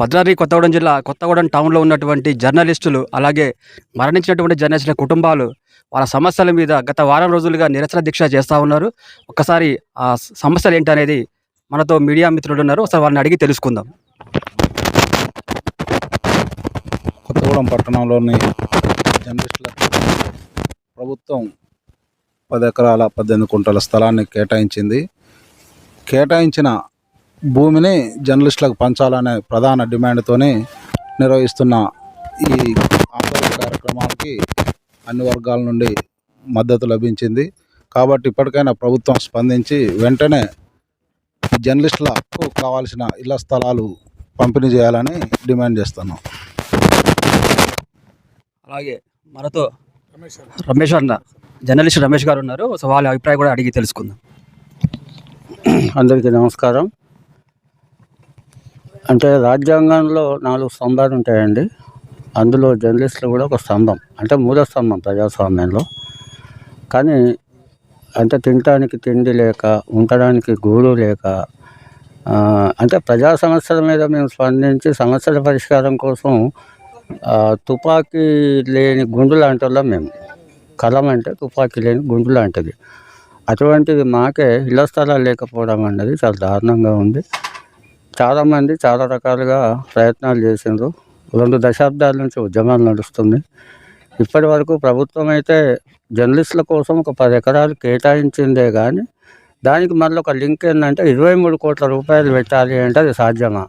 భద్రాద్రి కొత్తగూడెం జిల్లా కొత్తగూడెం టౌన్లో ఉన్నటువంటి జర్నలిస్టులు అలాగే మరణించినటువంటి జర్నలిస్టుల కుటుంబాలు వాళ్ళ సమస్యల మీద గత వారం రోజులుగా నిరసన దీక్ష చేస్తూ ఉన్నారు. ఒక్కసారి ఆ సమస్యలు ఏంటనేది మనతో మీడియా మిత్రులు ఉన్నారు. ఒకసారి వాళ్ళని అడిగి తెలుసుకుందాం. కొత్తగూడెం పట్టణంలోని జర్నలిస్టుల ప్రభుత్వం పది ఎకరాల పద్దెనిమిది కుంటల స్థలాన్ని కేటాయించింది. కేటాయించిన భూమిని జర్నలిస్టులకు పంచాలనే ప్రధాన డిమాండ్తోనే నిర్వహిస్తున్న ఈ ఆందోళన కార్యక్రమానికి అన్ని వర్గాల నుండి మద్దతు లభించింది. కాబట్టి ఇప్పటికైనా ప్రభుత్వం స్పందించి వెంటనే జర్నలిస్టులకు కావాల్సిన ఇళ్ళ స్థలాలు పంపిణీ చేయాలని డిమాండ్ చేస్తున్నాం. అలాగే మనతో రమేష్ అన్న జర్నలిస్ట్ రమేష్ గారు ఉన్నారు. సో వాళ్ళ అభిప్రాయం కూడా అడిగి తెలుసుకుందాం. అందరికీ నమస్కారం. అంటే రాజ్యాంగంలో నాలుగు స్తంభాలు ఉంటాయండి. అందులో జర్నలిస్టులు కూడా ఒక స్తంభం అంటే మూడో స్తంభం ప్రజాస్వామ్యంలో. కానీ అంటే తినటానికి తిండి లేక ఉండడానికి గూడు లేక అంటే ప్రజా సమస్యల మీద మేము స్పందించి సమస్యల పరిష్కారం కోసం తుపాకీ లేని గుండు లాంటి వాళ్ళం మేము. కలం అంటే తుపాకీ లేని గుండు లాంటిది. అటువంటిది మాకే ఇళ్ళ స్థలాలు లేకపోవడం అన్నది చాలా దారుణంగా ఉంది. చాలామంది చాలా రకాలుగా ప్రయత్నాలు చేసిండ్రు. రెండు దశాబ్దాల నుంచి ఉద్యమాలు నడుస్తుంది. ఇప్పటి వరకు ప్రభుత్వం అయితే జర్నలిస్టుల కోసం ఒక పది ఎకరాలు కేటాయించిందే కానీ దానికి మళ్ళీ ఒక లింక్ ఏంటంటే ఇరవై మూడు కోట్ల రూపాయలు పెట్టాలి అంటే అది సాధ్యమా?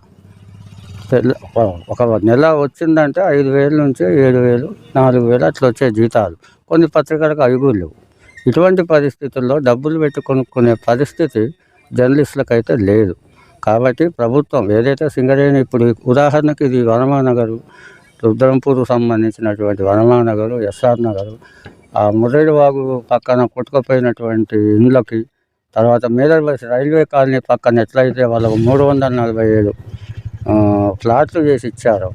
ఒక నెల వచ్చిందంటే ఐదు వేల నుంచి ఏడు వేలు నాలుగు వేలు అట్లా వచ్చే జీతాలు. కొన్ని పత్రికలకు అవి ఇటువంటి పరిస్థితుల్లో డబ్బులు పెట్టి కొనుక్కునే పరిస్థితి జర్నలిస్టులకు అయితే లేదు. కాబట్టి ప్రభుత్వం ఏదైతే సింగరేణి ఇప్పుడు ఉదాహరణకి ఇది వనమానగర్ రుద్రంపూర్ సంబంధించినటువంటి వనమానగర్ ఎస్ఆర్ నగరు ఆ ముర్రేడివాగు పక్కన కొట్టుకుపోయినటువంటి ఇండ్లకి తర్వాత మేదర్బస్ రైల్వే కాలనీ పక్కన ఎట్లయితే వాళ్ళకు మూడు వందల నలభై ఏడు ఫ్లాట్లు చేసి ఇచ్చారు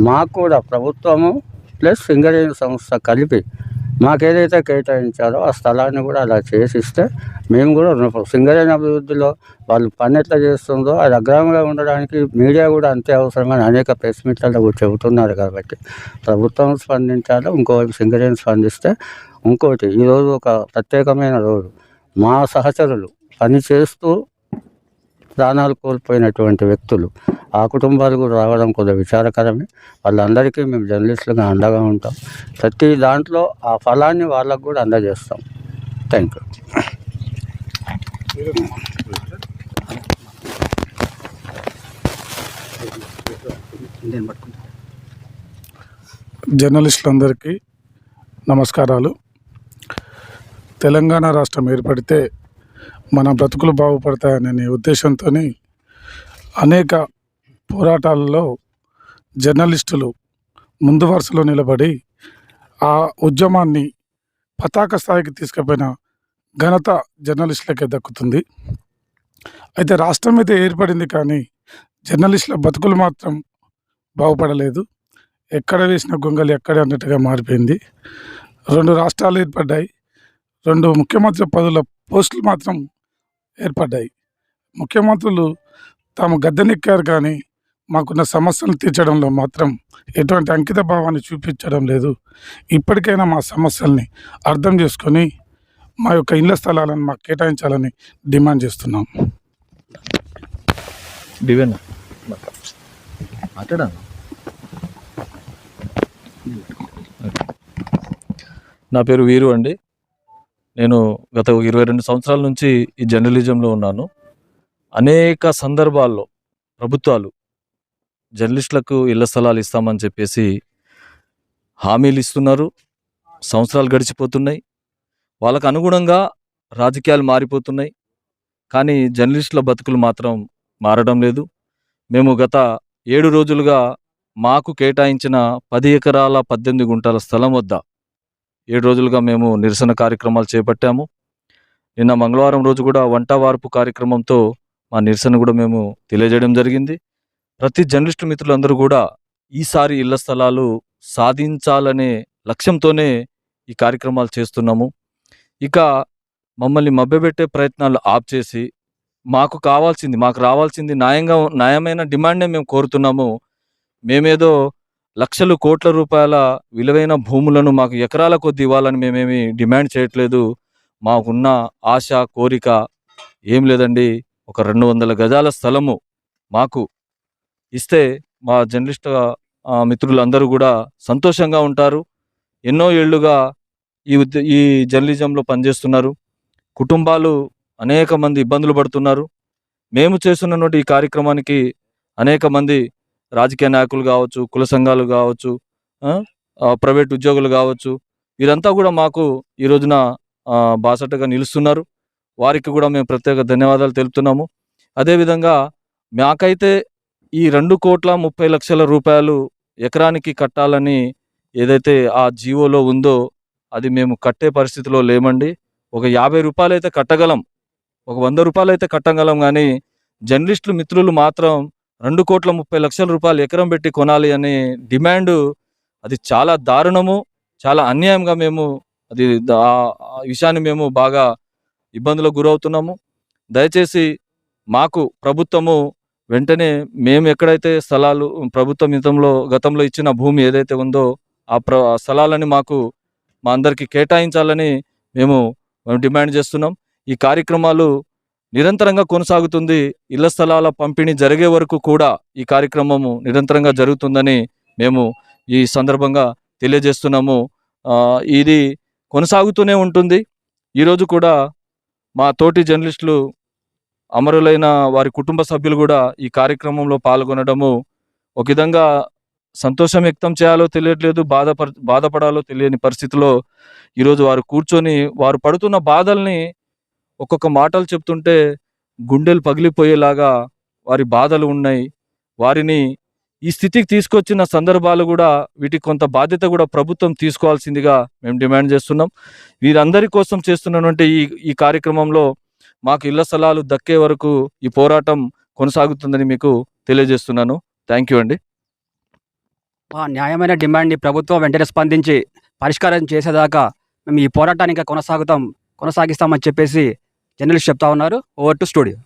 మాకు కూడా ప్రభుత్వము ప్లస్ సింగరేణి సంస్థ కలిపి మాకేదైతే కేటాయించారో ఆ స్థలాన్ని కూడా అలా చేసిస్తే మేము కూడా రుణప- సింగరేణి అభివృద్ధిలో వాళ్ళు పని ఎట్లా చేస్తుందో అది అగ్రహంగా ఉండడానికి మీడియా కూడా అంతే అవసరమని అనేక ప్రెస్ మీట్లలో చెబుతున్నారు కాబట్టి ప్రభుత్వం స్పందించాలి ఇంకోటి సింగరేణి స్పందిస్తే ఇంకోటి ఈరోజు ఒక ప్రత్యేకమైన రోజు. మా సహచరులు పని చేస్తూ ప్రాణాలు కోల్పోయినటువంటి వ్యక్తులు ఆ కుటుంబాలు కూడా రావడం కొద్దిగా విచారకరమే. వాళ్ళందరికీ మేము జర్నలిస్టులుగా అండగా ఉంటాం. ప్రతి దాంట్లో ఆ ఫలాన్ని వాళ్ళకు కూడా అందజేస్తాం. Thank you. జర్నలిస్టులందరికీ నమస్కారాలు. తెలంగాణ రాష్ట్రం ఏర్పడితే మన బ్రతుకులు బాగుపడతాయనే ఉద్దేశంతో అనేక పోరాటాలలో జర్నలిస్టులు ముందు వరుసలో నిలబడి ఆ ఉద్యమాన్ని పతాక స్థాయికి తీసుకుపోయిన ఘనత జర్నలిస్టులకే దక్కుతుంది. అయితే రాష్ట్రం అయితే ఏర్పడింది కానీ జర్నలిస్టుల బతుకులు మాత్రం బాగుపడలేదు. ఎక్కడ వేసిన గొంగలి ఎక్కడ అన్నట్టుగా మారిపోయింది. రెండు రాష్ట్రాలు ఏర్పడ్డాయి. రెండు ముఖ్యమంత్రి పదవుల పోస్టులు మాత్రం ఏర్పడ్డాయి. ముఖ్యమంత్రులు తాము గద్దెనెక్కారు కానీ మాకున్న సమస్యలు తీర్చడంలో మాత్రం ఎటువంటి అంకిత భావాన్ని చూపించడం లేదు. ఇప్పటికైనా మా సమస్యల్ని అర్థం చేసుకొని మా యొక్క ఇళ్ళ స్థలాలను మాకు కేటాయించాలని డిమాండ్ చేస్తున్నాం. మాట్లాడాను. నా పేరు వీరు అండి. నేను గత ఇరవై రెండు సంవత్సరాల నుంచి ఈ జర్నలిజంలో ఉన్నాను. అనేక సందర్భాల్లో ప్రభుత్వాలు జర్నలిస్టులకు ఇళ్ళ స్థలాలు ఇస్తామని చెప్పేసి హామీలు ఇస్తున్నారు. సంవత్సరాలు గడిచిపోతున్నాయి. వాళ్ళకు అనుగుణంగా రాజకీయాలు మారిపోతున్నాయి. కానీ జర్నలిస్టుల బతుకులు మాత్రం మారడం లేదు. మేము గత ఏడు రోజులుగా మాకు కేటాయించిన పది ఎకరాల పద్దెనిమిది గుంటల స్థలం వద్ద ఏడు రోజులుగా మేము నిరసన కార్యక్రమాలు చేపట్టాము. నిన్న మంగళవారం రోజు కూడా వంట వార్పు కార్యక్రమంతో మా నిరసన కూడా మేము తెలియజేయడం జరిగింది. ప్రతి జర్నలిస్టు మిత్రులందరూ కూడా ఈసారి ఇళ్ళ స్థలాలు సాధించాలనే లక్ష్యంతోనే ఈ కార్యక్రమాలు చేస్తున్నాము. ఇక మమ్మల్ని మభ్యపెట్టే ప్రయత్నాలు ఆప్ చేసి మాకు కావాల్సింది మాకు రావాల్సింది న్యాయంగా న్యాయమైన డిమాండ్నే మేము కోరుతున్నాము. మేమేదో లక్షలు కోట్ల రూపాయల విలువైన భూములను మాకు ఎకరాల కొద్ది ఇవ్వాలని మేమేమి డిమాండ్ చేయట్లేదు. మాకున్న ఆశ కోరిక ఏం లేదండి. ఒక రెండు వందల గజాల స్థలము మాకు ఇస్తే మా జర్నలిస్ట్ మిత్రులందరూ కూడా సంతోషంగా ఉంటారు. ఎన్నో ఏళ్ళుగా ఈ ఉద్య ఈ జర్నలిజంలో పనిచేస్తున్నారు. కుటుంబాలు అనేక మంది ఇబ్బందులు పడుతున్నారు. మేము చేస్తున్నటువంటి ఈ కార్యక్రమానికి అనేక మంది రాజకీయ నాయకులు కావచ్చు కుల సంఘాలు కావచ్చు ప్రైవేట్ ఉద్యోగులు కావచ్చు వీరంతా కూడా మాకు ఈ రోజున బాసటగా నిలుస్తున్నారు. వారికి కూడా మేము ప్రత్యేక ధన్యవాదాలు తెలుపుతున్నాము. అదేవిధంగా మాకైతే ఈ రెండు కోట్ల ముప్పై లక్షల రూపాయలు ఎకరానికి కట్టాలని ఏదైతే ఆ జీవోలో ఉందో అది మేము కట్టే పరిస్థితిలో లేమండి. ఒక యాభై రూపాయలు అయితే కట్టగలం ఒక వంద రూపాయలు అయితే కట్టగలం కానీ జర్నలిస్టులు మిత్రులు మాత్రం రెండు కోట్ల ముప్పై లక్షల రూపాయలు ఎకరం పెట్టి కొనాలి అనే డిమాండ్ అది చాలా దారుణము చాలా అన్యాయంగా మేము అది ఆ విషయాన్ని మేము బాగా ఇబ్బందులకు గురవుతున్నాము. దయచేసి మాకు ప్రభుత్వము వెంటనే మేము ఎక్కడైతే స్థలాలు ప్రభుత్వం మితంలో గతంలో ఇచ్చిన భూమి ఏదైతే ఉందో ఆ ప్ర స్థలాలని మాకు మా అందరికీ కేటాయించాలని మేము మేము డిమాండ్ చేస్తున్నాం. ఈ కార్యక్రమాలు నిరంతరంగా కొనసాగుతుంది. ఇళ్ళ స్థలాల పంపిణీ జరిగే వరకు కూడా ఈ కార్యక్రమము నిరంతరంగా జరుగుతుందని మేము ఈ సందర్భంగా తెలియజేస్తున్నాము. ఇది కొనసాగుతూనే ఉంటుంది. ఈరోజు కూడా మా తోటి జర్నలిస్టులు అమరులైన వారి కుటుంబ సభ్యులు కూడా ఈ కార్యక్రమంలో పాల్గొనడము ఒక విధంగా సంతోషం వ్యక్తం చేయాలో తెలియట్లేదు బాధపడ బాధపడాలో తెలియని పరిస్థితిలో ఈరోజు వారు కూర్చొని వారు పడుతున్న బాధల్ని ఒక్కొక్క మాటలు చెప్తుంటే గుండెలు పగిలిపోయేలాగా వారి బాధలు ఉన్నాయి. వారిని ఈ స్థితికి తీసుకొచ్చిన సందర్భాలు కూడా వీటికి కొంత బాధ్యత కూడా ప్రభుత్వం తీసుకోవాల్సిందిగా మేము డిమాండ్ చేస్తున్నాం. వీరందరి కోసం చేస్తున్నటువంటి ఈ ఈ కార్యక్రమంలో మాకు ఇళ్ళ స్థలాలు దక్కే వరకు ఈ పోరాటం కొనసాగుతుందని మీకు తెలియజేస్తున్నాను. థ్యాంక్ యూ అండి. మా న్యాయమైన డిమాండ్ని ప్రభుత్వం వెంటనే స్పందించి పరిష్కారం చేసేదాకా మేము ఈ పోరాటాన్ని కొనసాగుతాం కొనసాగిస్తామని చెప్పేసి జర్నలిస్ట్ చెప్తా ఉన్నారు. Over to studio